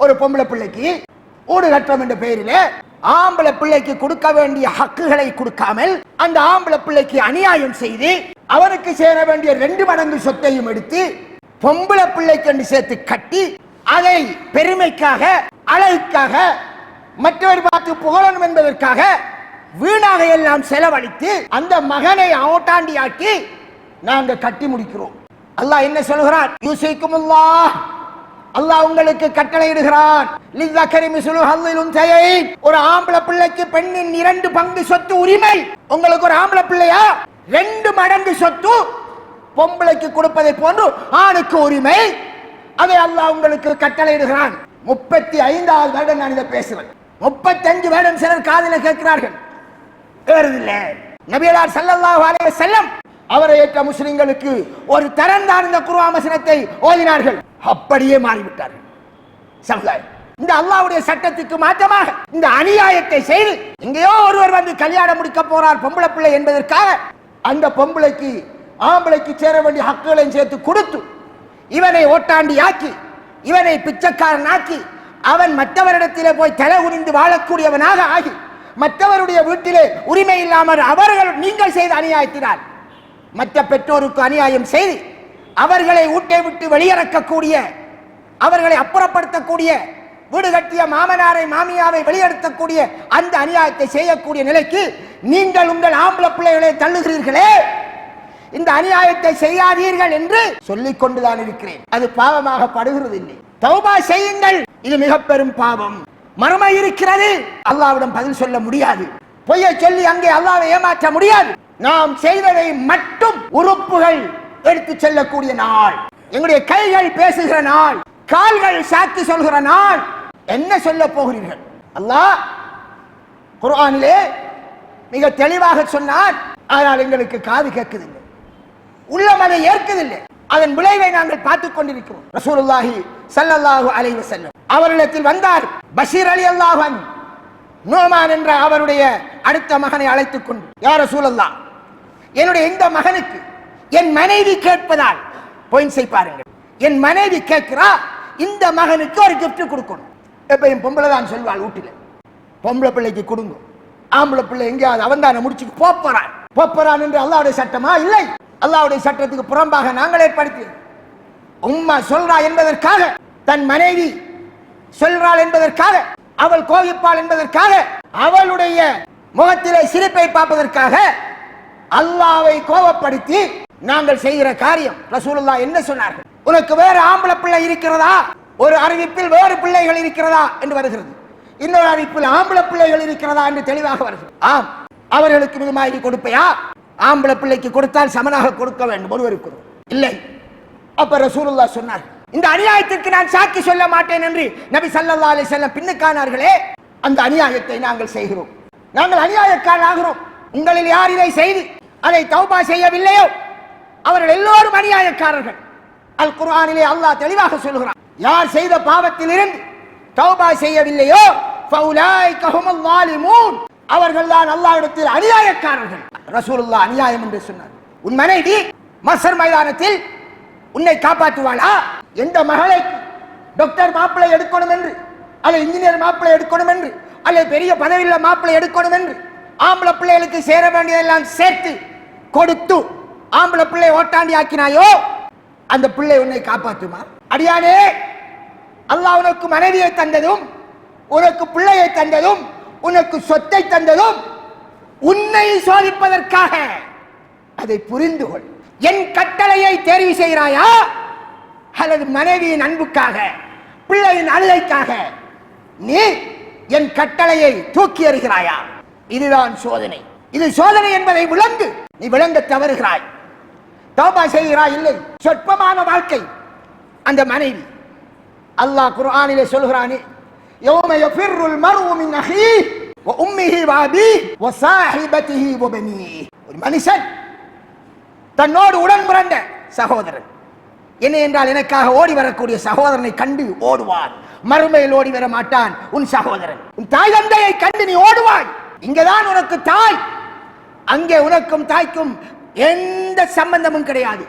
ஒரு பொம்பளை பிள்ளைக்கு ஊடு கட்டம் என்ற பெயரில் ஆம்பளை பிள்ளைக்கு கொடுக்க வேண்டிய ஹக்குகளை கொடுக்காமல் அந்த ஆம்பளை பிள்ளைக்கு அநியாயம் செய்து அவனுக்கு சேர வேண்டிய ரெண்டு மடங்கு சொத்தையும் எடுத்து பொம்பளை பிள்ளைக்கு என்று சேர்த்து கட்டி அதை பெருமைக்காக அழகுக்காக மற்றவர் பார்த்து புகழணும் என்பதற்காக வீணாக எல்லாம் செலவழித்து அந்த மகனை அவட்டாண்டியாக்கி நாங்க கட்டி முடிக்கிறோம். அல்லாஹ் என்ன சொல்கிறான்? யூசிக்குமுல்லா அல்லாஹ் உங்களுக்கு கட்டளையிடுகிறான். லிzzakari ஒரு ஆம்பளை பிள்ளைக்கு பெண்ணின் இரண்டு பங்கு சொத்து உரிமை. உங்களுக்கு ஒரு ஆம்பளை பிள்ளையா? ரெண்டு மடங்கு சொத்து பொம்பளைக்கு கொடுப்பதை போன்று ஆணுக்கு உரிமை. அதை அல்லாஹ் உங்களுக்கு கட்டளையிடுகிறான். முப்பத்தி ஐந்தாவது வருடம் நான் இதை பேசுவேன். முப்பத்தஞ்சு வருடம் சிலர் காதல கேட்கிறார்கள். ஏறுதில்லை. நபியலார் ஸல்லல்லாஹு அலைய செல்லம் அவரை ஏற்ற முஸ்லிம்களுக்கு ஒரு தரம் தாழ்ந்த குர்ஆன் வசனத்தை ஓதினார்கள். அப்படியே மாறிவிட்டார்கள். சமுதாயம். இந்த அல்லாவுடைய சட்டத்துக்கு மாற்றமாக இந்த அநியாயத்தை செய்து எங்கேயோ ஒருவர் வந்து கல்யாணம் முடிக்க போறார் பொம்பளை பிள்ளை என்பதற்காக அந்த பொம்பளைக்கு ஆம்பளைக்கு சேர வேண்டிய ஹக்குகளையும் சேர்த்து கொடுத்து இவனை ஓட்டாண்டி ஆக்கி இவனை பிச்சைக்காரன் ஆக்கி அவன் மற்றவரிடத்திலே போய் தலை குனிந்து வாழக்கூடியவனாக ஆகி மற்றவருடைய வீட்டிலே உரிமை இல்லாமல் அவர்கள் நீங்கள் செய்த அநியாயத்தினால் மற்ற பெற்றோருக்கு அநியாயம் செய்து அவர்களை ஊட்டை விட்டு வெளியிறக்கக்கூடிய அவர்களை அப்புறப்படுத்தக்கூடிய வீடு கட்டிய மாமனாரை மாமியாவை வெளியெடுத்தக்கூடிய அந்த அநியாயத்தை செய்யக்கூடிய நிலைக்கு நீங்கள் உங்கள் ஆம்பளை பிள்ளைகளை தள்ளுகிறீர்களே. இந்த அநியாயத்தை செய்யாதீர்கள் என்று சொல்லிக் கொண்டுதான் இருக்கிறேன். அது பாவமாக படுகிறது இல்லை தௌபா செய்யுங்கள். இது மிக பெரும் பாவம். மறுமை இருக்கிறது. அல்லாவிடம் பதில் சொல்ல முடியாது. பொய்யை சொல்லி அங்கே அல்லாவை ஏமாற்ற முடியாது. நாம் செய்ததை மட்டும் உறுப்புகள் எடுத்து செல்லக்கூடிய நாள். எங்களுடைய கைகள் பேசுகிற நாள் கால்கள் சாட்சி சொல்கிற நாள். என்ன சொல்ல போகிறீர்கள்? அல்லாஹ் குர்ஆனிலே மிக தெளிவாக சொன்னார். ஆனால் எங்களுக்கு காது கேட்குதில்லை உள்ளம் அதை ஏற்கதில்லை அதன் விளைவை நாங்கள் பார்த்துக் கொண்டிருக்கிறோம். ரசூலுல்லாஹி சல்லல்லாஹு அலைஹி வஸல்லம் அவரிடத்தில் வந்தார். பஷீர் அலி அல்லாஹன் நோமான் என்ற அவருடைய அடுத்த மகனை அழைத்துக் கொண்டு. யார் ரசூலல்லாஹ் என்னுடைய இந்த மகனுக்கு என் மனைவி கேட்பதால் பாயிண்ட்ஸை பாருங்கள். என் மனைவி கேட்கிறா இந்த மகனுக்கு ஒரு கிஃப்ட் கொடுக்கணும். எப்பயும் பொம்பளை தான் சொல்வாள் வீட்டில். பொம்பளை பிள்ளைக்கு கொடுங்க. ஆம்பளை பிள்ளை எங்கேயாவது அவன் தானே முடிச்சுட்டு போப்பறான் போப்பறான் என்று அல்லாவுடைய சட்டமா? இல்லை. அல்லாவுடைய சட்டத்துக்கு புறம்பாக நாங்கள் ஏற்படுத்தி உம்மா சொல்றா என்பதற்காக தன் மனைவி சொல்றாள் என்பதற்காக அவள் கோவிப்பாள் என்பதற்காக அவளுடைய முகத்திலே சிரிப்பை பார்ப்பதற்காக அல்லாவை கோபப்படுத்தி நாங்கள் செய்கிற காரியம். ரசூலுல்லா என்ன சொன்னார்கள்? உனக்கு வேறு ஆம்பளை பிள்ளை இருக்கிறதா? ஒரு அறிவிப்பில் வேறு பிள்ளைகள் இருக்கிறதா? என்று வருகிறது. இன்னொரு அறிவிப்பில் ஆம்பளை பிள்ளைகள் இருக்கிறதா? என்று தெளிவாக வருகிறது. ஆம். அவர்களுக்கு இது மாதிரி கொடுப்பையா? ஆம்பளை பிள்ளைக்கு கொடுத்தால் சமனாக கொடுக்க வேண்டும். ஒருவருக்கு இல்லை. அப்ப ரசூலுல்லா சொன்னார் இந்த அநியாயத்திற்கு நான் சாட்சி சொல்ல மாட்டேன் என்று நபி சல்லா அலி செல்லம் பின்னுக்கானார்களே அந்த அநியாயத்தை நாங்கள் செய்கிறோம். நாங்கள் அநியாயக்காரனாகிறோம் உங்களில் யார் இதை செய்து? அதை தௌபா செய்யவில்லையோ? அவர்கள் எல்லோரும் அநியாயக்காரர்கள். அல் குர்ஆனிலே அல்லாஹ் தெளிவாக சொல்கிறான். யார் செய்த பாவத்தில் இருந்து தௌபா செய்யவில்லையோ அவர்கள் தான் அல்லாஹ்விடத்தில் அநியாயக்காரர்கள். ரசூலுல்லா அநியாயம் என்று சொன்னார். உன் மனைவி மசர் மைதானத்தில் உன்னை காப்பாற்றுவாளா? எந்த மகளை டாக்டர் மாப்பிள்ளை எடுக்கணும் என்று அல்லது இன்ஜினியர் மாப்பிள்ளை எடுக்கணும் என்று அல்லது பெரிய பதவியில் மாப்பிள்ளை எடுக்கணும் என்று ஆம்பளை பிள்ளைகளுக்கு சேர வேண்டியதெல்லாம் சேர்த்து கொடுத்து ஆம்பளை பிள்ளை ஓட்டாண்டி ஆக்கினாயோ அந்த பிள்ளை உன்னை காப்பாற்றுமா அடியானே அல்லாஹ் உனக்கு மனைவியை தந்ததும் உனக்கு பிள்ளையை தந்ததும் உனக்கு சொத்தை தந்ததும் உன்னை சோதிப்பதற்காக. அதை புரிந்து கொள். என் கட்டளையை தேர்வு செய்கிறாயா? அல்லது மனைவியின் அன்புக்காக பிள்ளையின் அழுகைக்காக நீ என் கட்டளையை தூக்கி எறிகிறாயா? இதுதான் சோதனை. இது சோதனை என்பதை விளங்கு. நீ விளங்க தவறுகிறாய். தௌபா செய்கிறாய் இல்லை. சொற்பமான வாழ்க்கை. அந்த மனைவி. அல்லாஹ் குர்ஆனிலே சொல்கிறானே யௌம யஃபிர்ருல் மர்உ மின் அஹீ வ உம்மிஹி வ அபீஹி வ ஸாஹிபதிஹி வ பனீ. ஒரு மனுஷன் தன்னோடு உடன் பிறந்த சகோதரன். என்ன என்றால் எனக்காக ஓடி வரக்கூடிய சகோதரனை கண்டு ஓடுவான். மறுமையில் ஓடி வர மாட்டான் உன் சகோதரன். உன் தாய் தந்தையை கண்டு நீ ஓடுவாய். இங்கதான் உனக்கு தாய். அங்கே உனக்கும் தாய்க்கும் எந்த சம்பந்தமும் கிடையாது.